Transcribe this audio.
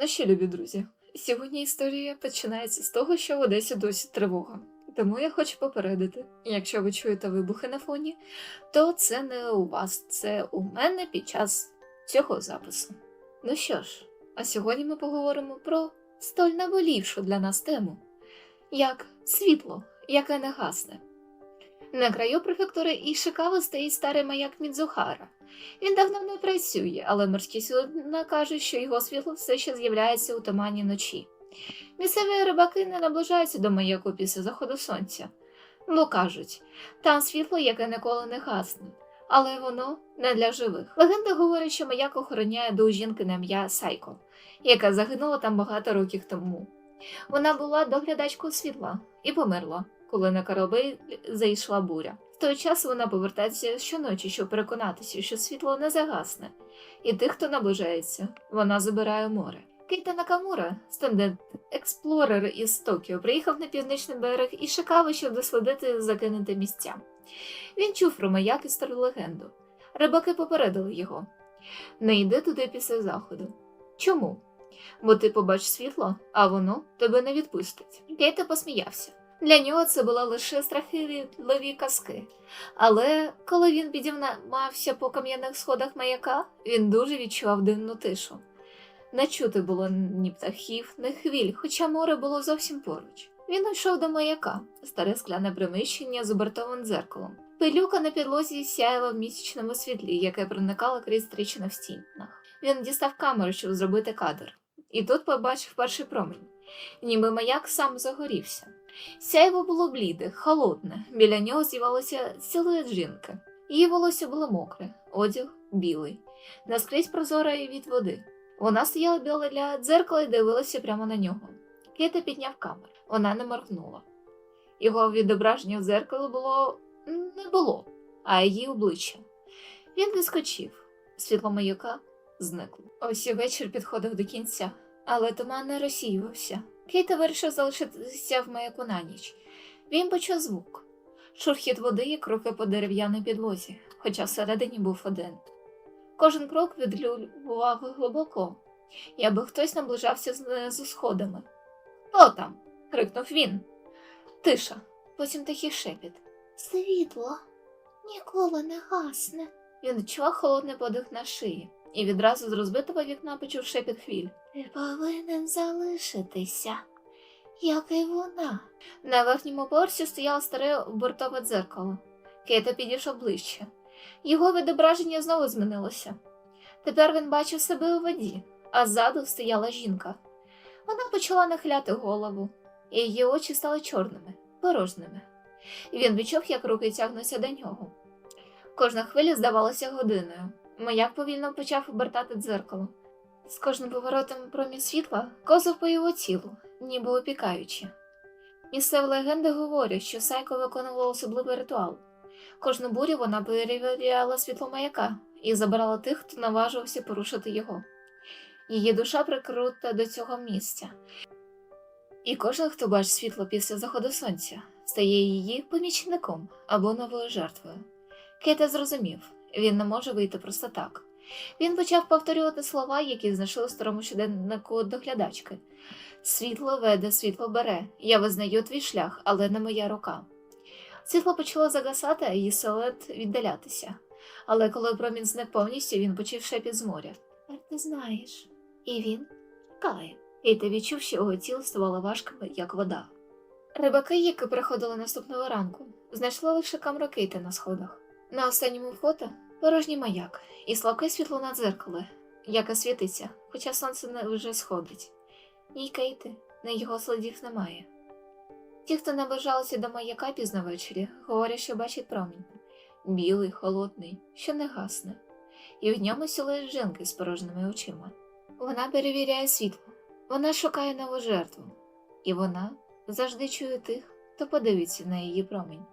Ну що, любі друзі, сьогодні історія починається з того, що в Одесі досі тривога. Тому я хочу попередити: якщо ви чуєте вибухи на фоні, то це не у вас, це у мене під час цього запису. Ну що ж, а сьогодні ми поговоримо про столь наболівшу для нас тему, як світло, яке не гасне. На краю префектури Ішикави стоїть старий маяк Мідзухара. Він давно не працює, але морські судна кажуть, що його світло все ще з'являється у тумані ночі. Місцеві рибаки не наближаються до маяку після заходу сонця, бо кажуть, там світло, яке ніколи не гасне, але воно не для живих. Легенда говорить, що маяк охороняє до жінки на ім'я Сайко, яка загинула там багато років тому. Вона була доглядачкою світла і померла, коли на корабель зайшла буря. Той час вона повертається щоночі, щоб переконатися, що світло не загасне, і тих, хто наближається, вона забирає море. Кейта Накамура, студент експлорер із Токіо, приїхав на північний берег і шукав, щоб дослідити закинуте місця. Він чув про маяк і стару легенду. Рибаки попередили його: не йди туди після заходу. Чому? Бо ти побач світло, а воно тебе не відпустить. Кейта посміявся. Для нього це були лише страхливі казки. Але коли він підіймався по кам'яних сходах маяка, він дуже відчував дивну тишу. Не чути було ні птахів, ні хвиль, хоча море було зовсім поруч. Він йшов до маяка, старе скляне приміщення з обертовим дзеркалом. Пилюка на підлозі сяяла в місячному світлі, яке проникало крізь тріщини в стінах. Він дістав камеру, щоб зробити кадр, і тут побачив перший промінь, ніби маяк сам загорівся. Сяйво було бліде, холодне, біля нього з'явилося силует жінки. Її волосся було мокре, одяг білий, наскрізь прозорий від води. Вона стояла біля дзеркала і дивилася прямо на нього. Кейта підняв камеру. Вона не моргнула. Його відображення в дзеркало було не було, а її обличчя. Він відскочив. Світло маяка зникло. Ось і вечір підходив до кінця, але туман не розсіювався. Кейта вирішив залишитися в маяку на ніч. Він почув звук. Шурхіт води і кроки по дерев'яній підлозі, хоча всередині був один. Кожен крок відлюбував глибоко, і аби хтось наближався знизу сходами. Хто там? крикнув він. Тиша, потім тихий шепіт. Світло ніколи не гасне. Він відчував холодний подих на шиї і відразу з розбитого вікна почув шепіт хвіль. Ти повинен залишитися, як і вона. На верхньому поверсі стояло старе бортове дзеркало. Кейта підійшов ближче. Його відображення знову змінилося. Тепер він бачив себе у воді, а ззаду стояла жінка. Вона почала нахиляти голову, і її очі стали чорними, порожними. Він відчув, як руки тягнуться до нього. Кожна хвиля здавалася годиною. Маяк повільно почав обертати дзеркало. З кожним поворотом промінь світла козав по його тілу, ніби опікаючи. Місцеві легенди говорять, що Сайко виконувала особливий ритуал. Кожну бурю вона перевіряла світло маяка і забирала тих, хто наважувався порушити його. Її душа прикрута до цього місця, і кожен, хто бачить світло після заходу сонця, стає її помічником або новою жертвою. Кейта зрозумів, він не може вийти просто так. Він почав повторювати слова, які знайшли у старому щоденнику доглядачки. Світло веде, світло бере. Я визнаю твій шлях, але не моя рука. Світло почало загасати, а її силует віддалятися. Але коли промінь зник повністю, він почув шепіт з моря. Ти знаєш? І він чекає. І ти відчув, що його тіло ставало важким, як вода. Рибаки, які приходили наступного ранку, знайшли лише камеру Кейта на сходах. На останньому фото порожній маяк і слабке світло на дзеркале, яке світиться, хоча сонце не вже сходить. Ні Кейти, ні його слідів немає. Ті, хто наближалися до маяка пізно ввечері, говорять, що бачать промінь. Білий, холодний, що не гасне, і в ньому сілує жінки з порожніми очима. Вона перевіряє світло, вона шукає нову жертву, і вона завжди чує тих, хто подивиться на її промінь.